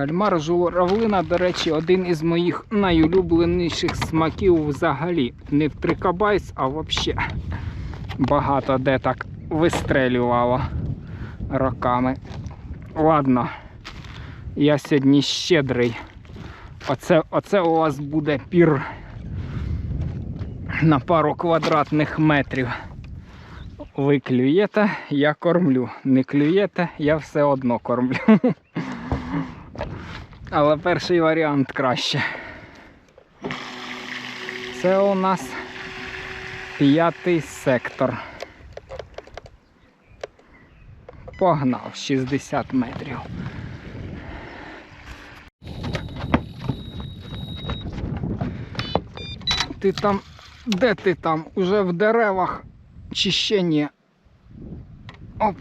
Кальмар журавлина, до речі, один із моїх найулюбленіших смаків взагалі. Не в трикабайс, а взагалі. Багато де так вистрелювало роками. Ладно, я сьогодні щедрий. Оце, оце у вас буде пір на пару квадратних метрів. Ви клюєте, я кормлю. Не клюєте, я все одно кормлю. Але перший варіант краще. Це у нас п'ятий сектор. Погнав 60 метрів. Ти там, де ти там? Уже в деревах чи ще ні? Оп.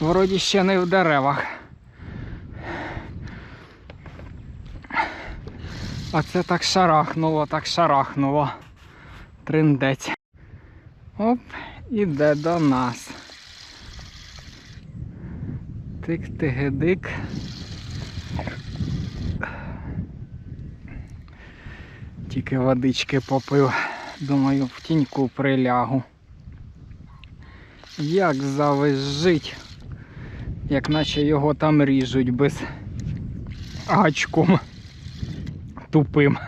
Вроді ще не в деревах. А це так шарахнуло, так шарахнуло. Триндець. Оп, іде до нас. Тик-тигидик. Тільки водички попив. Думаю, в тіньку прилягу. Як завизжить, як наче його там ріжуть без гачком тупим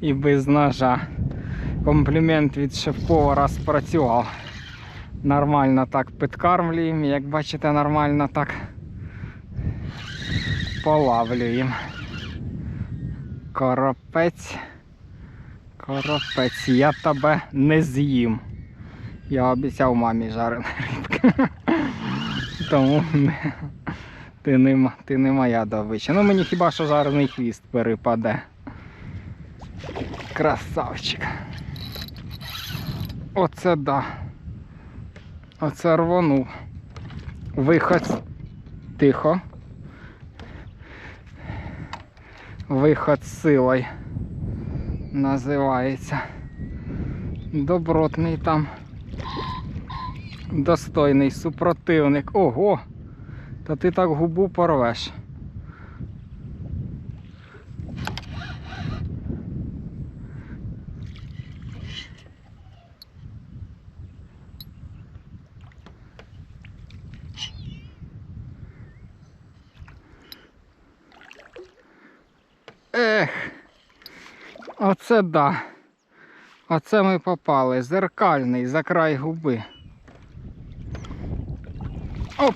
і без ножа. Комплімент від шеф-повара спрацював. Нормально так підкармлюємо, як бачите, нормально так полавлюємо. Коропець. Коропець, я тебе не з'їм. Я обіцяв мамі жареної рибки. Тому ти, не, ти не моя добича. Ну мені хіба що жарений хвіст перепаде. Красавчик. Оце да. Оце рвонув. Виход. Тихо. Виход з силою називається. Добротний там. Достойний супротивник. Ого! Та ти так губу порвеш. Ех, оце да. Оце ми попали. Зеркальний за край губи. Оп.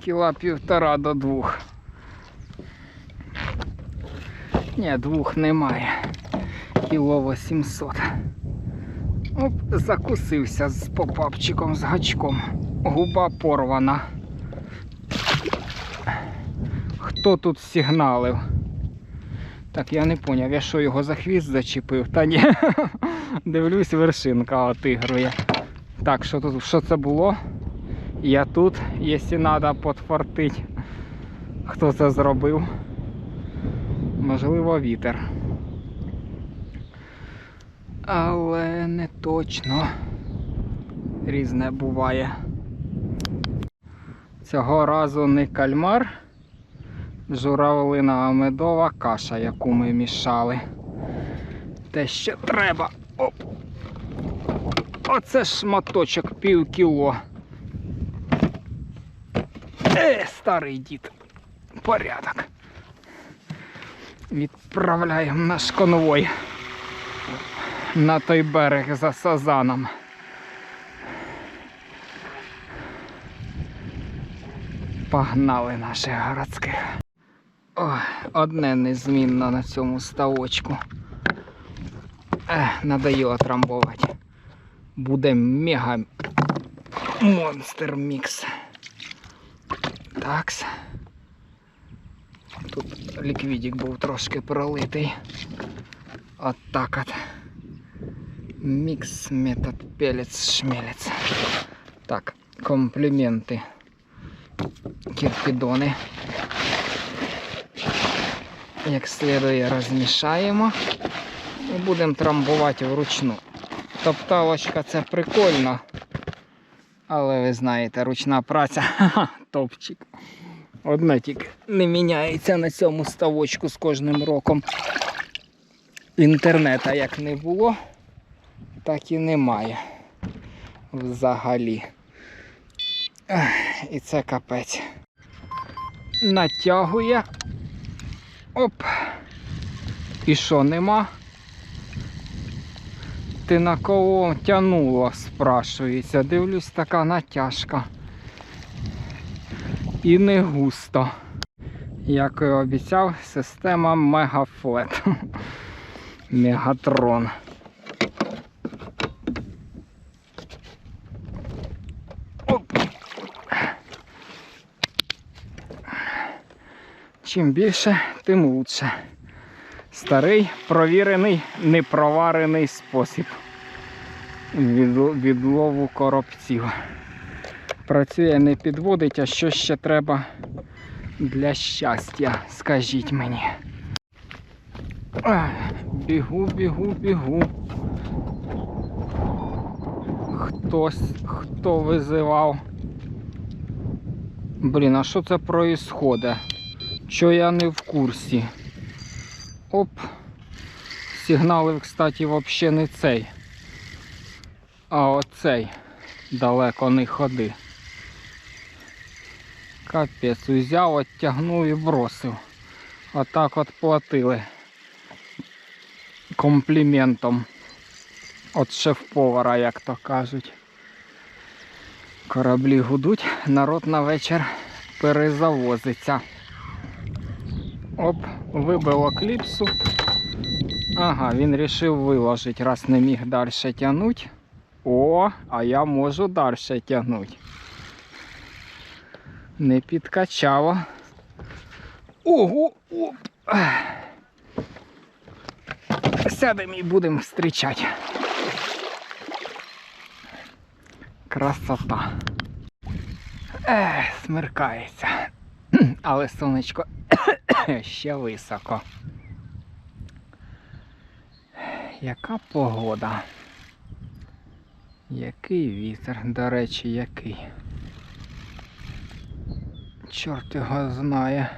Кіла півтора до двох. Ні, двох немає. Кіло 800. Оп, закусився з попапчиком, з гачком. Губа порвана. Хто тут сигналив? Так, я не поняв, я що його за хвіст зачепив? Та ні. Дивлюсь, вершинка отигрує. Так, що тут, що це було? Я тут, якщо треба подфартить. Хто це зробив? Можливо, вітер. Але не точно. Різне буває. Цього разу не кальмар, журавлина медова каша, яку ми мішали. Те, що треба. Оп. Оце шматочок пів кіло. Е, старий дід. Порядок. Відправляємо наш конвой на той берег за сазаном. Погнали наших городських. Ой, одне незмінно на цьому ставочку. Ех, надо його трамбувати. Буде мега монстр мікс. Такс. Тут ліквідик був трошки пролитий. От так от. Мікс метод пелець шмелець. Так, компліменти. Кірпідони. Як слідує розмішаємо і будемо трамбувати вручну. Топталочка це прикольно, Але ви знаєте, ручна праця топчик. Одне тільки не міняється на цьому ставочку з кожним роком. Інтернета як не було, так і немає. Взагалі. І це капець. Натягує. Оп. І що, нема? Ти на кого тянула, спрашується. Дивлюсь, така натяжка. І не густо. Як і обіцяв, система Мегафлет. Мегатрон. Чим більше, тим лучше. Старий, провірений, непроварений спосіб відлову коробців. Працює, не підводить, а що ще треба для щастя, скажіть мені. Бігу, бігу, бігу. Хтось, хто визивав. Блін, а що це происходить? Що я не в курсі? Оп. Сигналив, кстати, взагалі не цей. А оцей далеко не ходи. Капець, узяв, оттягнув і бросив. Отак от платили компліментом. От шеф-повара, як то кажуть. Кораблі гудуть, народ на вечір перезавозиться. Оп, вибило кліпсу. Ага, він вирішив виложити, раз не міг далі тягнути. О, а я можу далі тягнути. Не підкачало. Ого! Оп. Сядемо і будемо зустрічати. Красота. Ех, смеркається. Але сонечко ще високо. Яка погода? Який вітер, до речі, який? Чорт його знає.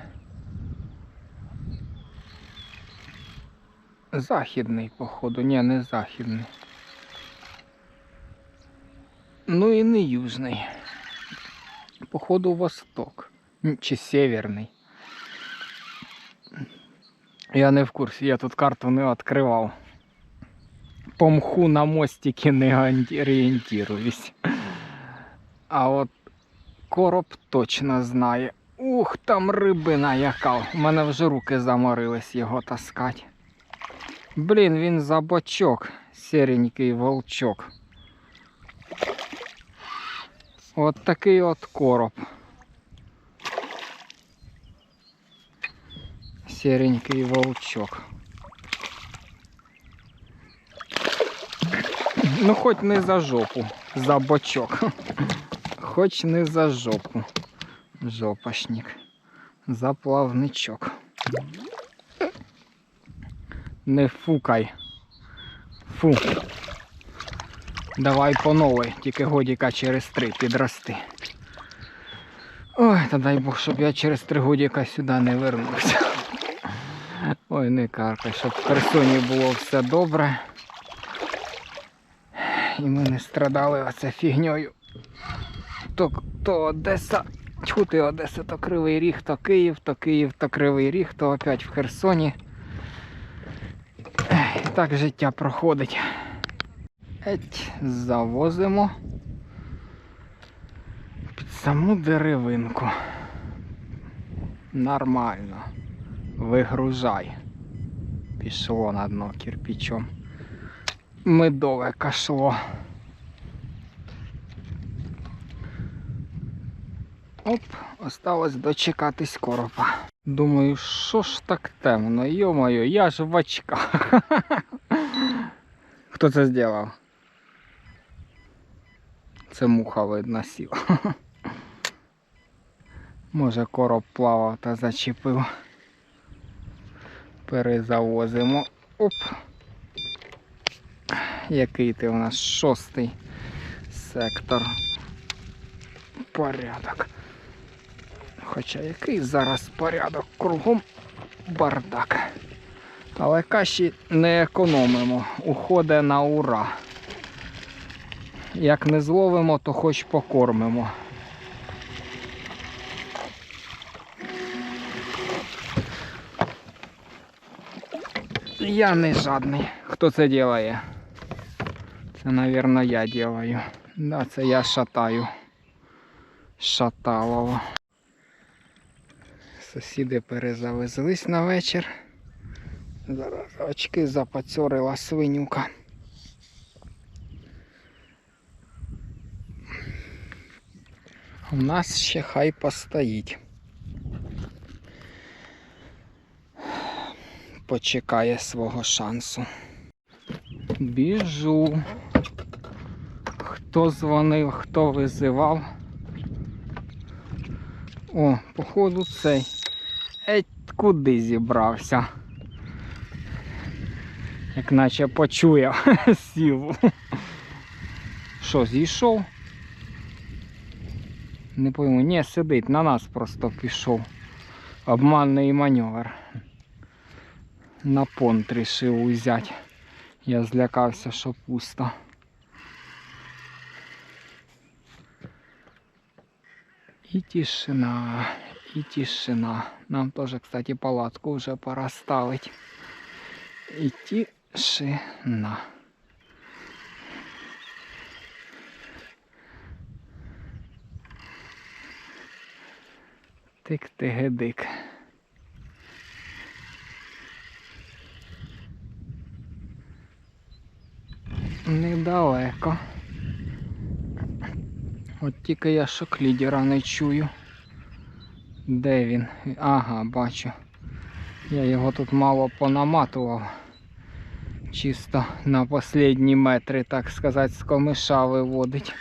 Західний, походу, ні, не західний. Ну і не южний. Походу, восток. Чи северний. Я не в курсі, я тут карту не відкривав. По мху на мостики не орієнті- орієнтируюсь. А от короб точно знає. Ух, там рибина яка. У мене вже руки заморились його таскати. Блін, він за бочок. Серенький волчок. От такий от короб. Серенький волчок. Ну, хоч не за жопу, за бочок. Хоч не за жопу. Жопашник. За плавничок. Не фукай. Фу. Давай по новій, тільки годіка через три підрости. Ой, та дай Бог, щоб я через три годіка сюди не вернувся. Ой, не каркай, щоб в Херсоні було все добре. І ми не страдали оце фігньою. То, то Одеса, тьху ти Одеса, то Кривий Ріг, то Київ, то Київ, то Кривий Ріг, то опять в Херсоні. І так життя проходить. Еть, завозимо під саму деревинку. Нормально. Вигружай. Пішло на дно кирпичом. Медове кашло. Оп, осталось дочекатись коропа. Думаю, що ж так темно, йо-моє, я ж в очках. Хто це зробив? Це муха видно сіла. Може короб плавав та зачепив. Перезавозимо. Оп. Який ти у нас шостий сектор. порядок. Хоча який зараз порядок, кругом бардак. Але каші не економимо, уходить на ура. Як не зловимо, то хоч покормимо. Я не жадний. Хто це делає? Це, мабуть, я делаю. Да, це я шатаю. Шаталово. Сусіди перезавезлись на вечір. Зараз очки запацьорила свинюка. У нас ще хай постоїть. Почекає свого шансу. Біжу. Хто дзвонив, хто визивав. О, походу цей. Еть куди зібрався? Як наче почує сів. Що, зійшов? Не пойму, ні, сидить, на нас просто пішов. Обманний маневр. На понт рішив узяти. Я злякався, що пусто. І тишина, і тишина. Нам теж, кстати, палатку вже пора ставить. І тишина. Тик-тигедик. Недалеко. От тільки я шок-лідера не чую. Де він? Ага, бачу. Я його тут мало понаматував. Чисто на останні метри, так сказати, з комиша виводить.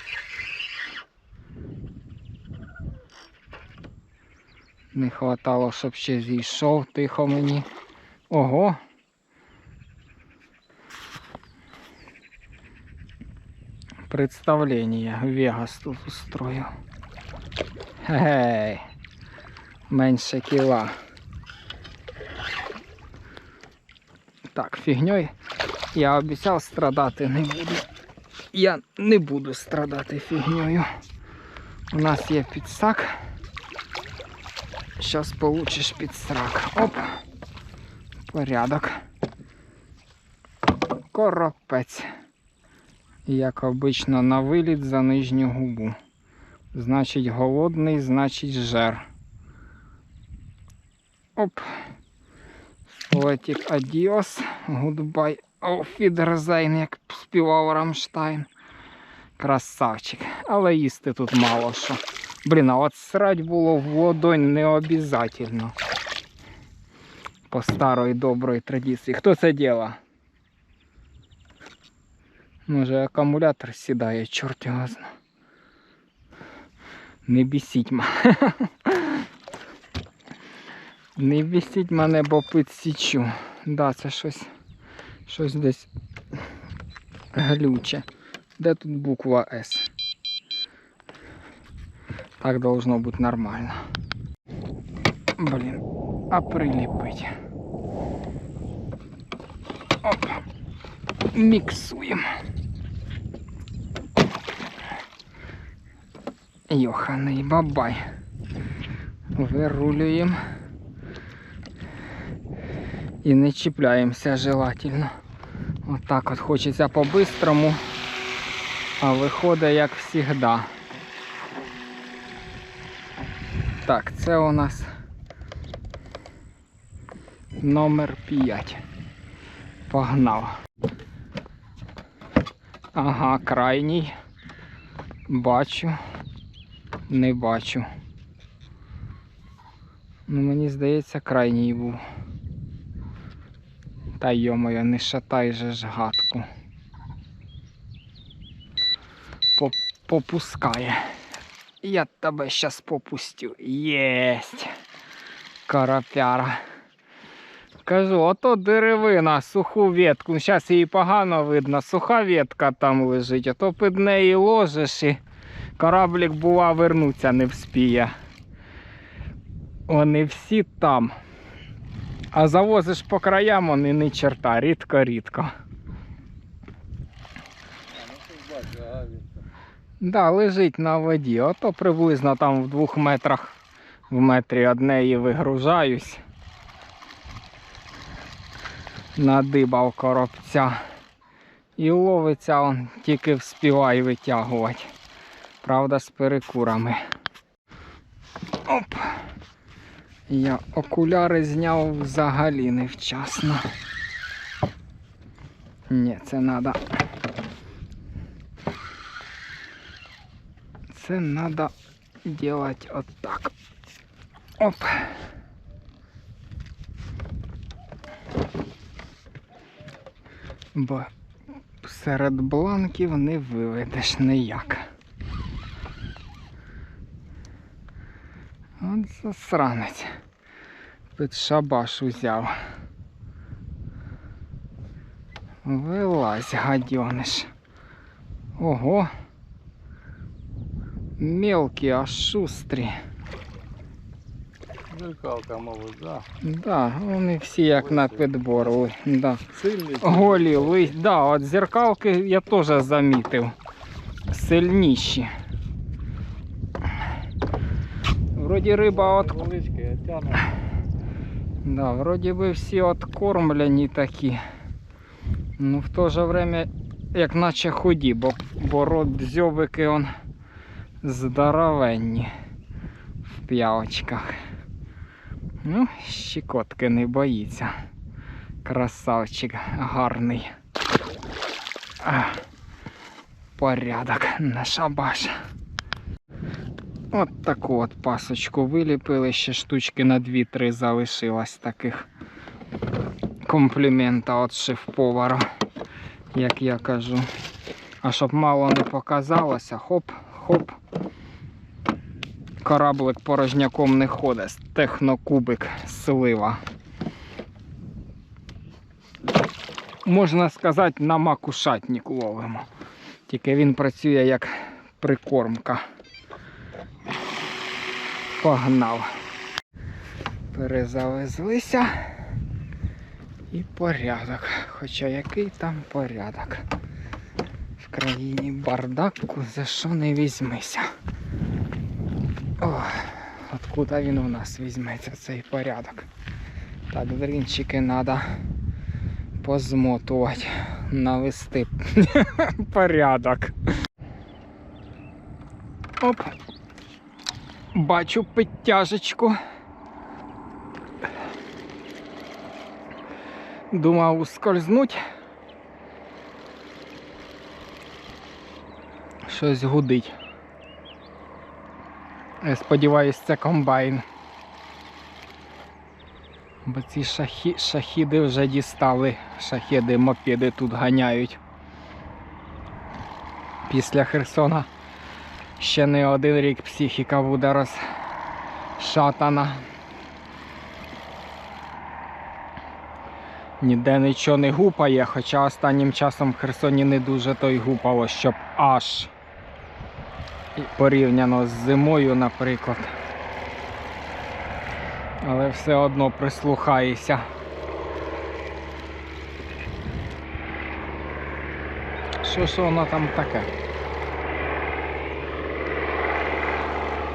Не хватало, щоб ще зійшов тихо мені. Ого. Представление Вегас тут устроил. Гей, менше кіла. Так, фігньою я обіцяв страдати не буду. Я не буду страдати фігньою. У нас є підсак. Зараз получиш підсрак. Оп. Порядок. Коропець. Як обично на виліт за нижню губу. Значить голодний, значить жер. Оп. Летік адіос. Гудбай. Офідерзайн, як співав Рамштайн. Красавчик. Але їсти тут мало що. Блін, а от срать було в ладонь не обязательно. По старої доброї традиції. Хто це діла? Може акумулятор сідає, чорт його зна. Не бісіть мене. Не бісіть мене, бо підсічу. Да, це щось. Щось десь глюче. Де тут буква С? Так должно бути нормально. Блін, а приліпить. Оп. Міксуємо. Йоханий бабай. Вирулюємо. І не чіпляємося желательно. Отак от хочеться по-бистрому, а виходить як завжди. Так, це у нас номер 5. Погнав. Ага, крайній. Бачу. Не бачу. Ну, мені здається, крайній був. Та йомоя, не шатай же ж гадку. Поп- Попускає. Я тебе щас попустю. Єсть. Карапяра. Кажу, ото деревина, суху ветку. Зараз її погано видно. Суха ветка там лежить, а то під неї ложиш і Кораблік бува вернуться не вспіє. Вони всі там. А завозиш по краям, вони ні черта, рідко-рідко. Да, лежить на воді. Ото приблизно там в двох метрах в метрі однеї вигружаюсь. Надибав коробця. І ловиться он тільки вспіває витягувати. Правда, з перекурами. Оп. Я окуляри зняв взагалі невчасно. Ні, це треба. Це треба делать отак. Оп. Бо серед бланків не виведеш ніяк. От засранець. Під шабаш узяв. Вилазь, гадьониш. Ого. Мелкі, а шустрі. Зеркалка, мабуть, да. Да, вони всі як на підбор. ли- Да. Сильний. Голі, ли... да, от зеркалки я теж замітив. Сильніші. Вроді риба от. Да, вроді би всі откормлені такі. Ну в то же время як наче худі, бо, бо рот дзьобики он здоровенні в п'явочках. Ну, щекотки не боїться. Красавчик гарний. А, порядок на шабаш. От таку от пасочку виліпили, ще штучки на 2-3 залишилось таких комплімента от шеф-повара, як я кажу. А щоб мало не показалося, хоп, хоп. Кораблик порожняком не ходить, технокубик слива. Можна сказати, на макушатник ловимо. Тільки він працює як прикормка. Погнав. Перезавезлися. І порядок. Хоча який там порядок. В країні бардаку за що не візьмися. Ох, откуда він у нас візьметься цей порядок. Так, дрінчики треба позмотувати, навести порядок. Оп. Бачу підтяжечку. Думав ускользнуть. Щось гудить. Сподіваюсь, це комбайн. Бо ці шахі, шахіди вже дістали. Шахіди, мопеди тут ганяють. Після Херсона ще не один рік психіка буде розшатана. Ніде нічого не гупає, хоча останнім часом в Херсоні не дуже то й гупало, щоб аж порівняно з зимою, наприклад. Але все одно прислухаєшся. Що ж воно там таке?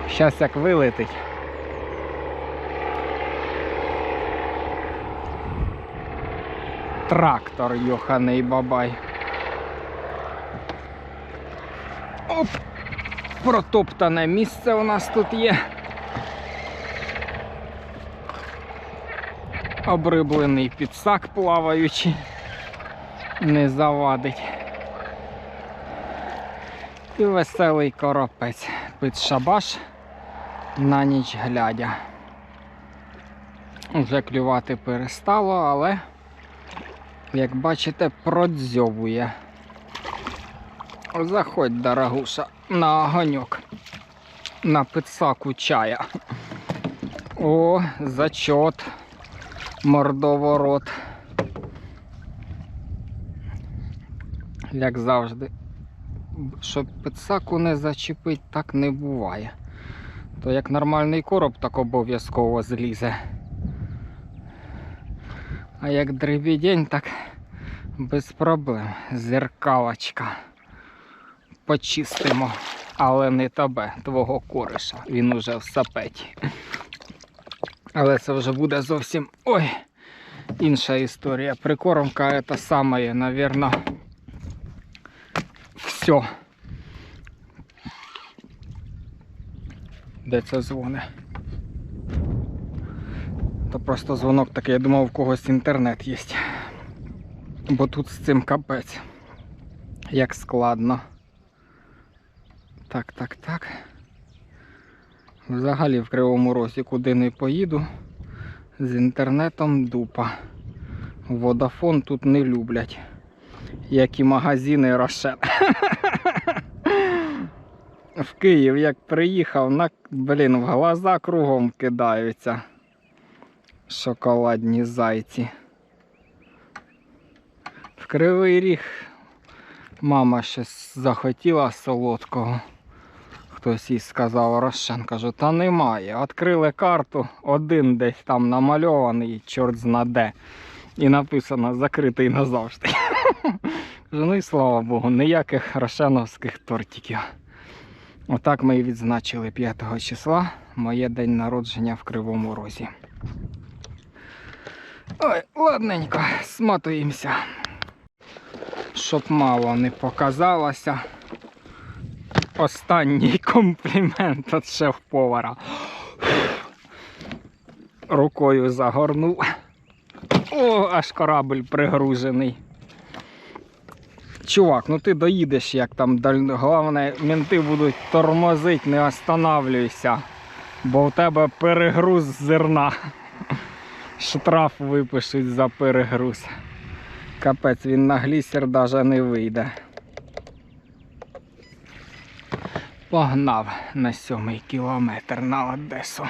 Щас як вилетить. Трактор йоханий бабай. Оп! Протоптане місце у нас тут є. Обриблений підсак плаваючий. Не завадить. І веселий коропець під шабаш на ніч глядя. Вже клювати перестало, але, як бачите, продзьовує. Заходь, дорогуша, на огоньок. На підсаку чая. О, зачот. Мордоворот. Як завжди, щоб пицаку не зачепить, так не буває. То як нормальний короб, так обов'язково злізе. А як дребідень, так без проблем. Зеркалочка. Почистимо. Але не тебе, твого кориша. Він уже в сапеті. Але це вже буде зовсім. Ой! Інша історія. Прикормка це саме, навірно, все. Де це дзвони? То просто дзвонок такий, я думав, у когось інтернет є. Бо тут з цим капець. Як складно. Так, так, так. Взагалі в Кривому Розі куди не поїду. З інтернетом дупа. Водафон тут не люблять. Як і магазини Рошен. В Київ як приїхав, на, блін, в глаза кругом кидаються. Шоколадні зайці. В Кривий Ріг мама щось захотіла солодкого. Хтось їй сказав Рошен, кажу, та немає. Відкрили карту, один десь там намальований, чорт зна де. І написано закритий назавжди. Кажу, ну і слава Богу, ніяких рошеновських тортиків. Отак ми і відзначили 5 числа моє день народження в Кривому Розі. Ой, ладненько, сматуємося. Щоб мало не показалося. Останній комплімент від шеф-повара. Рукою загорнув. О, аж корабль пригружений. Чувак, ну ти доїдеш, як там головне, менти будуть тормозить, не останавлюйся. Бо в тебе перегруз зерна. Штраф випишуть за перегруз. Капець, він на глісер навіть не вийде. Погнав на сьомий кілометр на Одесу.